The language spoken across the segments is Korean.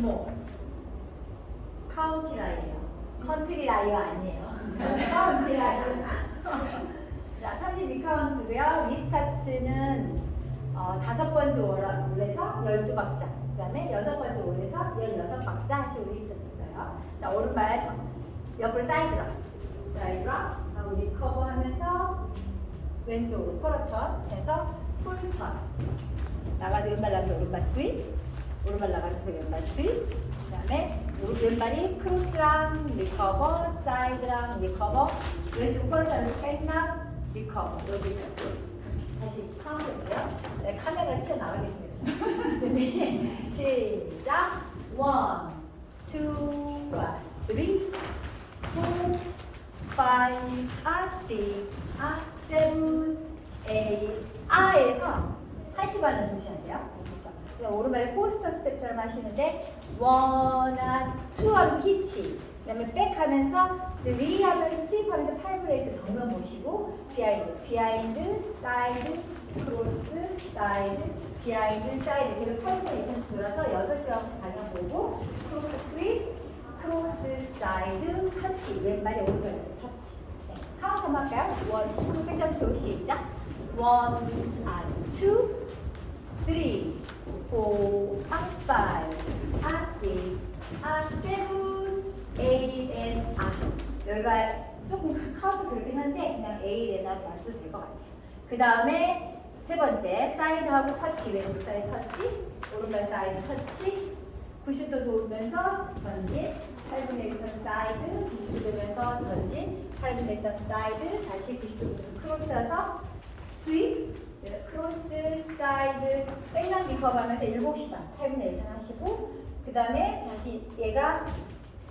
뭐 카운티 라이요. 컨트리 라이어 아니에요. 카운티 라이어. 자, 32카운트고요. 리스타트는 어, 다섯 번째 월에서 12박자. 그 다음에 여섯 번째 월에서 16박자 하시고 리스타트 있어요. 자, 오른발 정- 옆으로 사이드로. 사이드로. 하고 리커버 하면서 왼쪽으로 털어턴 해서 풀턴. 나가서 왼발 나가서 오른발 스윗. 오른발 나가셔서 왼발 스윗. 그 다음에 왼발이 크로스랑 리커버, 사이드랑 리커버, 왼쪽 폴더를 백락, 리커버. 여기까지. 다시 카운트인데요. 네, 카메라 튀어나가겠습니다. 준비, 시작. 원, 투, 쓰리, 포, 파이브, 아, 식, 아, 세븐, 에잇, 아에서 한시 반을 보셔야 돼요. 그래서 오른발에 포스터 스텝처럼 하시는데 원아 투 하면 히치. 그다음에 백 하면서 쓰리 하면서 스윕하면서 팔 브레이크 정면 보시고 비하인드 비하인드 사이드 크로스 사이드 비하인드 사이드 계속 팔 브레이크 돌아서 여섯 시간 방향 보고 크로스 스윕 크로스 사이드 터치. 왼발에 오른발 터치. 네. 카운트 한번 할까요? 원, 투, 투 시작 원, 아, 투, three, four, and five, and six, and seven, eight, and. 여기가 조금 카운트 그렇긴 한데 그냥 eight에다 맞춰도 될 것 같아요. 그 다음에 세 번째 사이드하고 터치 왼쪽 사이드 터치 오른발 사이드 터치 90도 돌면서 전진 8분의 1턴 사이드 90도 돌면서 전진 8분의 1턴 사이드 다시 90도 돌면서 크로스해서 네, 크로스 사이드 백랑 리커브 하면서 7시 반 8분의 1턴 하시고 그 다음에 다시 얘가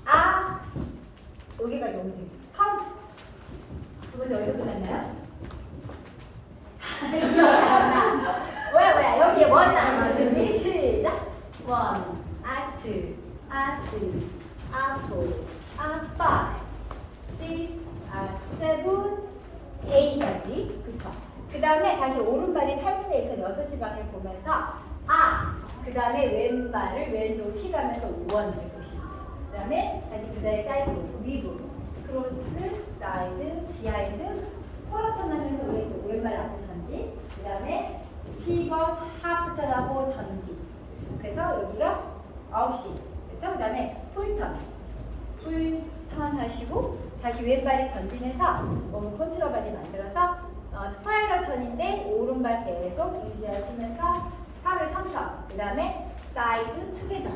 아 여기가 돼 카운트. 두 번째 어디서 끝났나요? 뭐야 뭐야. 여기에 원 나는 준비 시작. 원. 아트. 아트. 아포 아파 six 아 seven A까지 그쵸 그 다음에 다시 오른발이 8분의 1선 6시 방을 보면서 아! 그 다음에 왼발을 왼쪽으로 킥하면서 원을 보시고 그 다음에 다시 그 다음에 사이드 위브 크로스 사이드 비하인드 포라톤 하면서 왼쪽 왼발 앞에 전진 그 다음에 피벗 하프턴 하고 전진 그래서 여기가 9시 그렇죠? 그 다음에 풀턴 풀턴 하시고 다시 왼발이 전진해서 몸을 컨트롤 바디 만들어서 어, 스파이럴 턴인데 오른발 계속 유지하시면서 3을 3턴 그 다음에 사이드 투게더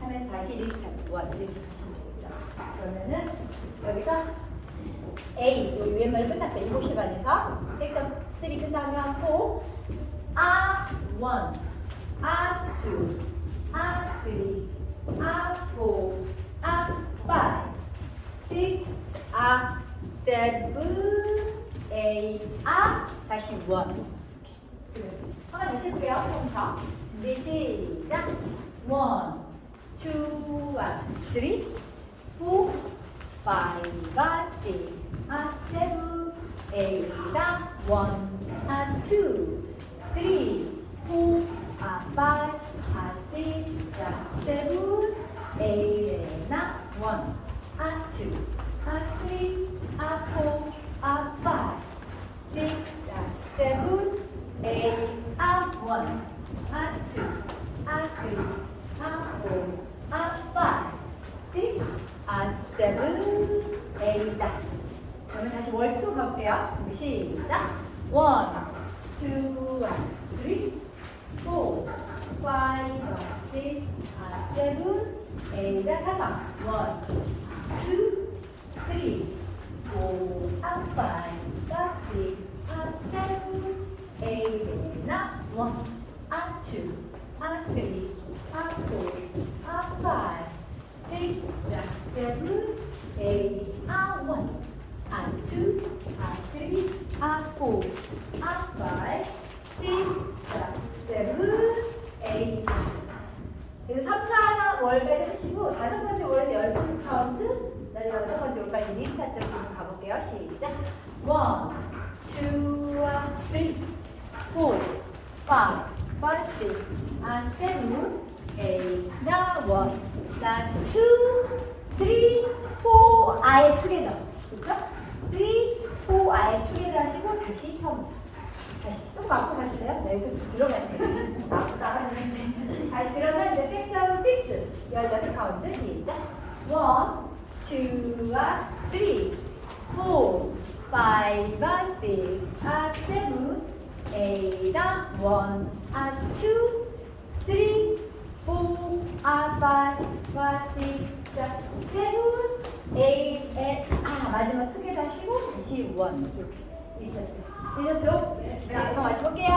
하면서 다시 리스타트 원 이렇게 가시면 되겠죠 그러면은 여기서 A 여기 왼발 끝났어요. 7시 반에서. 섹션 3 끝나면 4 아 1, 아 2, 아 3, 아 4, 아 5, 6, 아 7, 8, 아 다시 1 한번 다시 해볼게요 처음부터 준비 시작 1, 2, 3, 4, 5, 6, 7, 8, 1, and 2, 3, 4, and 5, and 6, and 7, 8, and 1, and 2, and A, A1, A2, A3, A4, A5, 6, A7, A이다. 그러면 다시 월투 가볼게요. 준비 시작. 1, 2, 1, 3, 4, 5, 6, 7, A이다. 다섯. 1, 2, 3, 4, 5, 5, 아, 투, 아, 쓰리, 아, 포, 아, 파이브, 식스, 아, 세븐, 에잇, 아, 원. and two, and three, and four, and five, six, seven, eight. 그래서 3, 4 월까지 하시고 다섯 번째 월에서 12 카운트, 그다음에 여섯 번째 월까지 리스타트 한번 가볼게요. 시작. One, two, three, four, five, five, six, and seven, eight, down, one, down, two, three, four, 아예 together. 그죠? three, four, 아예 together 하시고 다시 선. 다시 좀 앞으로 가실래요? 네, 좀 들어가야 돼요. 아프다. 다시 그러면 이제 섹션 6, 16 카운트 시작. 1, 2, 3, 4, 5, 6, 7, 8, 1, 2, 3, 4, 5, 6, 7, 8, 8, 아 마지막 투게더 하시고 다시 1 이렇게 있었어요. 이제 또 자, 한번 맞춰볼게요.